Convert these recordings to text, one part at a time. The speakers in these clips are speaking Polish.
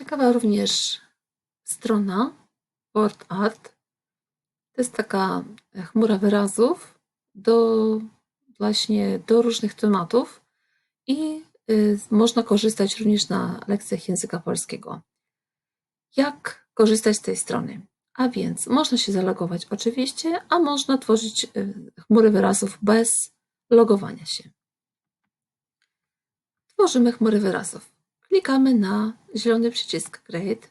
Ciekawa również strona Board Art. To jest taka chmura wyrazów do właśnie do różnych tematów i y, można korzystać również na lekcjach języka polskiego. Jak korzystać z tej strony? A więc można się zalogować oczywiście, a można tworzyć y, chmury wyrazów bez logowania się. Tworzymy chmury wyrazów. Klikamy na zielony przycisk Create.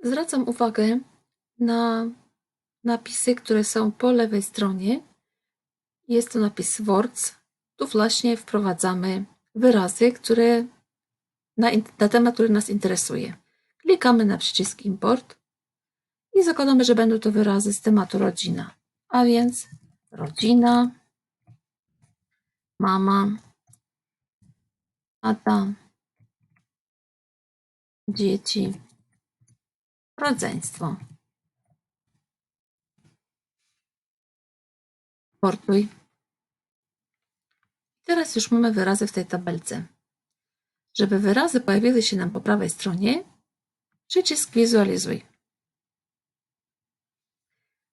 Zwracam uwagę na napisy, które są po lewej stronie. Jest to napis Words. Tu właśnie wprowadzamy wyrazy, które na, na temat, który nas interesuje. Klikamy na przycisk Import i zakładamy, że będą to wyrazy z tematu rodzina. A więc rodzina, mama, tata, dzieci, rodzeństwo. Portuj. Teraz już mamy wyrazy w tej tabelce. Żeby wyrazy pojawiły się nam po prawej stronie, przycisk Wizualizuj.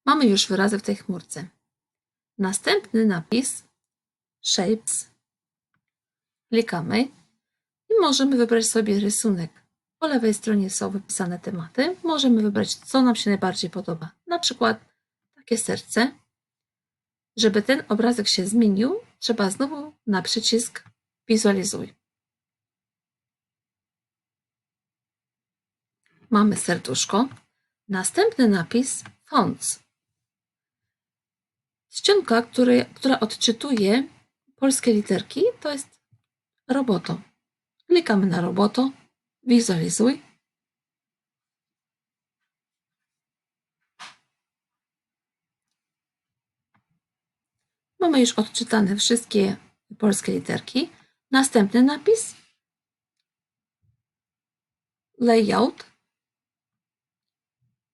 Mamy już wyrazy w tej chmurce. Następny napis Shapes. Klikamy i możemy wybrać sobie rysunek. Po lewej stronie są wypisane tematy. Możemy wybrać, co nam się najbardziej podoba. Na przykład takie serce. Żeby ten obrazek się zmienił, trzeba znowu na przycisk Wizualizuj. Mamy serduszko. Następny napis Fonts. Ściąga, który, która odczytuje polskie literki, to jest roboto. Klikamy na roboto, wizualizuj. Mamy już odczytane wszystkie polskie literki. Następny napis. Layout.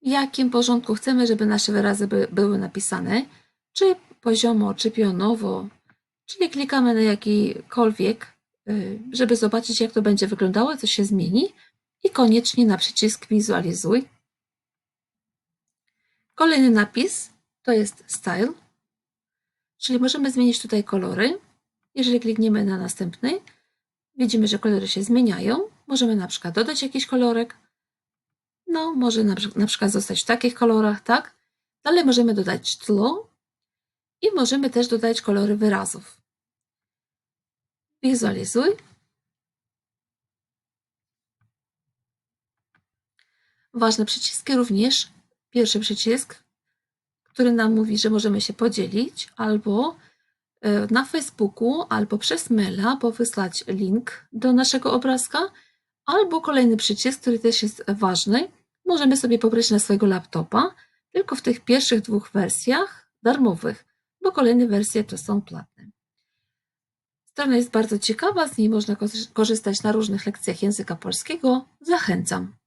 W jakim porządku chcemy, żeby nasze wyrazy by, były napisane czy poziomo, czy pionowo, czyli klikamy na jakikolwiek, y, żeby zobaczyć, jak to będzie wyglądało, co się zmieni i koniecznie na przycisk Wizualizuj. Kolejny napis to jest Style, czyli możemy zmienić tutaj kolory. Jeżeli klikniemy na następny, widzimy, że kolory się zmieniają. Możemy na przykład dodać jakiś kolorek. No, może na, przykład zostać w takich kolorach, tak? Dalej możemy dodać tło, i możemy też dodać kolory wyrazów. Wizualizuj. Ważne przyciski również. Pierwszy przycisk, który nam mówi, że możemy się podzielić albo e, na Facebooku, albo przez maila, bo wysłać link do naszego obrazka, albo kolejny przycisk, który też jest ważny. Możemy sobie pobrać na swojego laptopa, tylko w tych pierwszych dwóch wersjach darmowych bo kolejne wersje to są płatne. Strona jest bardzo ciekawa, z niej można korzystać na różnych lekcjach języka polskiego. Zachęcam.